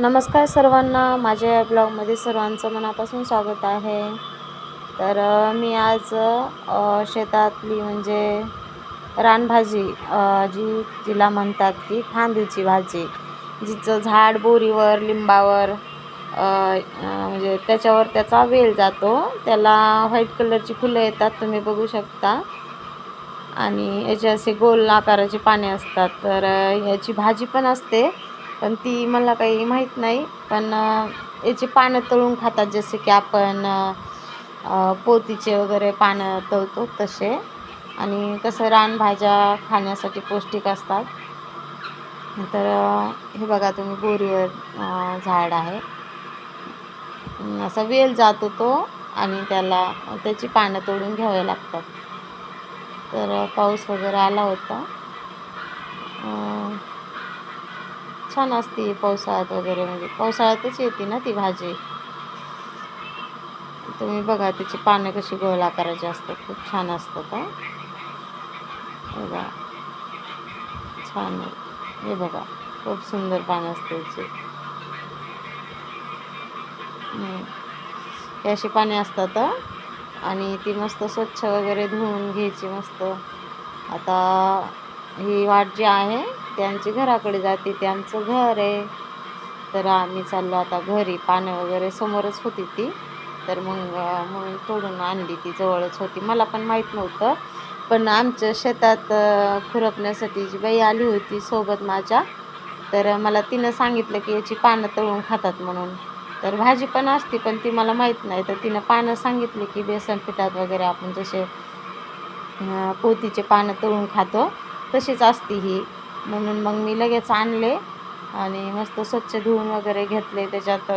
नमस्कार सर्वांना. माझ्या या ब्लॉगमध्ये सर्वांचं मनापासून स्वागत आहे. तर मी आज शेतातली म्हणजे रानभाजी जी जिला म्हणतात की फांदीची भाजी जिचं झाड बोरीवर लिंबावर म्हणजे त्याच्यावर त्याचा वेल जातो. त्याला व्हाईट कलरची फुलं येतात तुम्ही बघू शकता. आणि याचे असे गोल आकाराचे पाने असतात. तर याची भाजी पण असते. पण ती मला काही माहीत नाही. पण याची पानं तळून खातात जसे की आपण पोतीचे वगैरे पानं तळतो तसे. आणि कसं रानभाज्या खाण्यासाठी पौष्टिक असतात. तर हे बघा तुम्ही बोरीवर झाड आहे. असा वेल जातो तो आणि त्याला त्याची पानं तोडून घ्यावे लागतात. तर पाऊस वगैरे आला होता. छान असते पावसाळ्यात वगैरे. म्हणजे पावसाळ्यातच येते ना ती भाजी. तुम्ही बघा त्याची पानं कशी गोल आकाराची असतात. खूप छान असतात हा. बघा. छान हे बघा. खूप सुंदर पानं असते याची अशी पाने असतात आणि ती मस्त स्वच्छ वगैरे धुवून घ्यायची मस्त. आता ही वाट जी आहे ती घराकडे जाते ते आमचं घर आहे. तर आम्ही चाललो आता घरी पानं वगैरे समोरच होती ती. तर मग मग म्हणून तोडून आणली ती जवळच होती. मला पण माहीत नव्हतं. पण आमच्या शेतात खुरपण्यासाठी जी बाई आली होती सोबत माझ्या तर मला तिनं सांगितलं की याची पानं तळून खातात म्हणून. तर भाजी पण असते पण ती मला माहीत नाही. तर तिनं पानं सांगितली की बेसन पिठात वगैरे आपण जसे पोतीचे पानं तळून खातो तशीच असते ही. म्हणून मग मी लगेच आणले आणि मस्त स्वच्छ धुवून वगैरे घेतले. त्याच्यात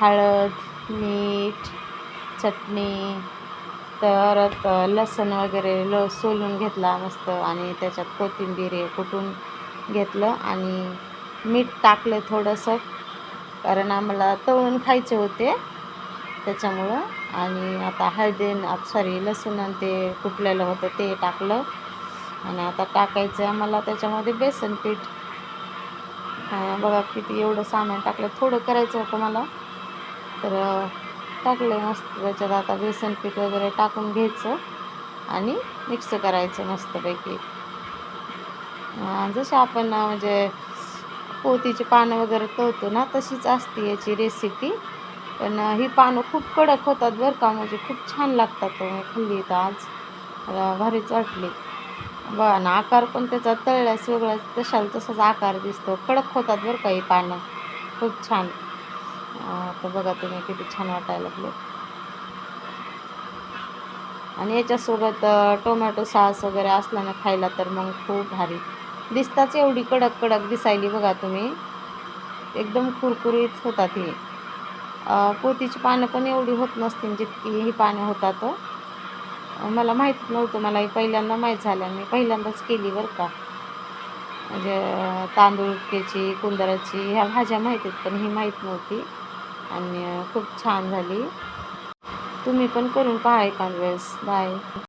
हळद मीठ चटणी परत लसण वगैरे ल सोलून घेतला मस्त. आणि त्याच्यात कोथिंबीर हे कुटून घेतलं आणि मीठ टाकलं थोडंसं. कारण आम्हाला तळून खायचे होते त्याच्यामुळं. आणि आता हळदी सॉरी लसूण आणि ते कुटलेलं होतं ते टाकलं. आणि आता टाकायचं आहे. आम्हाला त्याच्यामध्ये बेसन पीठ. बघा किती एवढं सामान टाकलं. थोडं करायचं होतं मला. तर अं, टाकलं मस्त त्याच्यात आता बेसन पीठ वगैरे टाकून घ्यायचं आणि मिक्स करायचं मस्तपैकी. जसे जसं आपण म्हणजे पोतीची पानं वगैरे तळतो ना तशीच असते याची रेसिपी पण ही पानं खूप कडक होतात बरं का. म्हणजे खूप छान लागतात हो, खाल्ली तर आज. मला भारीच वाटली. बघा ना आकार पण त्याचा तळल्यास वेगळा तशाला तसाच आकार दिसतो. कडक होतात बरं का ही पानं. खूप छान. तर बघा तुम्ही किती छान वाटायला लागले. आणि याच्यासोबत टोमॅटो सॉस वगैरे असला ना खायला तर मग खूप भारी. दिसताच एवढी कडक कडक दिसायली बघा तुम्ही. एकदम कुरकुरीत होतात ही. पोतीची पानं पण एवढी होत नसतील जितकी ही पानं होतात हो. मला माहीत नव्हतं मला हे पहिल्यांदा माहीत झालं. मी पहिल्यांदाच केली बरं का. म्हणजे तांदूळ तांदूळक्याची कुंदराची ह्या भाज्या माहीत आहेत पण ही माहीत नव्हती. आणि खूप छान झाली. तुम्ही पण करून पहा एखाद वेळेस. बाय